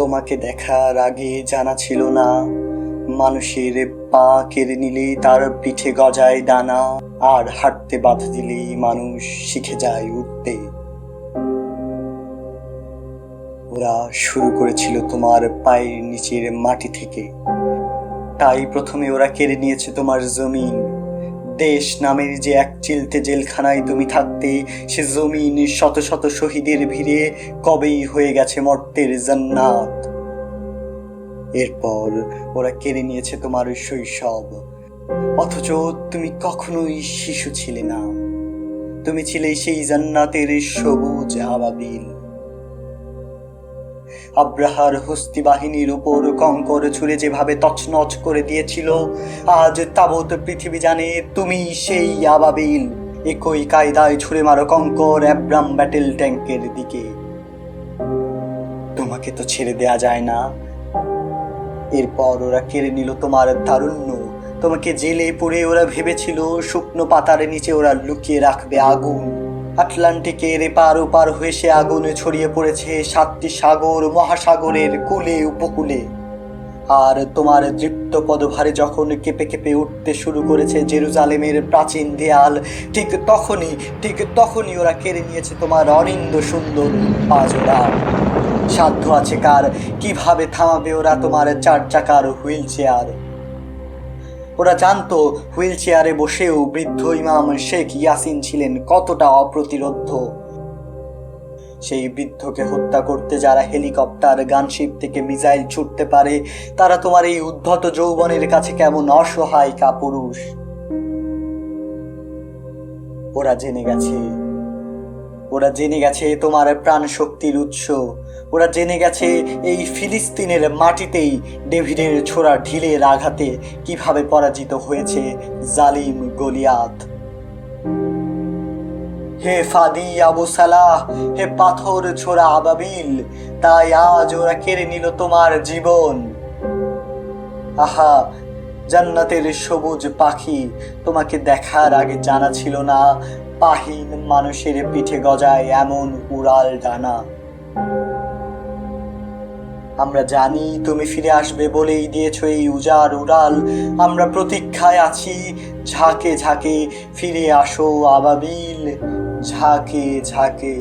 তোমাকে দেখার আগে জানা ছিল না। মানুষের পা কেড়ে নিলে তার পিঠে গজায় দানা, আর হাঁটতে বাধা দিলেই মানুষ শিখে যায় উঠতে। ওরা শুরু করেছিল তোমার পায়ের নিচের মাটি থেকে। তাই প্রথমে ওরা কেড়ে নিয়েছে তোমার জমিন। দেশ নামের যে এক চিলতে জেলখানায় তুমি থাকতে, সে জমিন শত শত শহীদের ভিড়ে কবেই হয়ে গেছে মর্তের জান্নাত। এরপর ওরা কেড়ে নিয়েছে তোমার শৈশব। অথচ তুমি কখনোই শিশু ছিলে না। তুমি ছিলে সেই জান্নাতের সবুজ আবাবিল আব্রাহার হস্তি বাহিনীর উপর কঙ্কর ছুঁড়ে যেভাবে তছনছ করে দিয়েছিল, আজ তাবৎ পৃথিবী জানে তুমি সেই আবাবিল। একই কায়দায় ছুঁড়ে মারো কঙ্কর অ্যাব্রাম ব্যাটেল ট্যাঙ্কের দিকে। তোমাকে তো ছেড়ে দেয়া যায় না। এরপর ওরা কেড়ে নিল তোমার তারুণ্য। তোমাকে জেলে পড়ে ওরা ভেবেছিল শুকনো পাতার নিচে ওরা লুকিয়ে রাখবে আগুন। আটলান্টিকের এপার ওপার হয়ে সে আগুনে ছড়িয়ে পড়েছে সাতটি সাগর, মহাসাগরের কুলে, উপকূলে। আর তোমার দৃপ্ত পদভারে যখন কেঁপে কেঁপে উঠতে শুরু করেছে জেরুজালেমের প্রাচীন দেয়াল, ঠিক তখনই ঠিক তখনই ওরা কেড়ে নিয়েছে তোমার অনিন্দ সুন্দর পাজোড়া সাধ্য আছে কার, কীভাবে থামাবে ওরা তোমার চার চাকার হুইল চেয়ার ওরা জানতো হুইল চেয়ারে বসেও বৃদ্ধ ইমাম শেখ ইয়াসিন ছিলেন কতটা অপ্রতিরোধ্য। সেই বৃদ্ধকে হত্যা করতে যারা হেলিকপ্টার, গানশিপ থেকে মিসাইল ছুটতে পারে, তারা তোমার এই উদ্ধত যৌবনের কাছে কেমন অসহায় কাপুরুষ? ওরা জেনে গেছে ওরা জেনে গেছে তোমার প্রাণ শক্তির উৎস। ওরা জেনে গেছে এই ফিলিস্তিনের মাটিতেই ডেভিডের ছোড়া ঢিলের আঘাতে কীভাবে পরাজিত হয়েছে জালিম গলিয়াত। হে ফাদি আবু সালাহ, হে পাথর ছোড়া আবাবিল, তাই আজ ওরা কেড়ে নিল তোমার জীবন। আহা, জান্নাতের সবুজ পাখি, তোমাকে দেখার আগে জানা ছিল না পাহিন মানুষের পিঠে গজায় এমন উড়াল ডানা। আমরা জানি তুমি ফিরে আসবে বলেই দিয়েছ এই উজার উড়াল। আমরা প্রতীক্ষায় আছি, ঝাঁকে ঝাঁকে ফিরে আসো আবাবিল। ঝাঁকে ঝাঁকে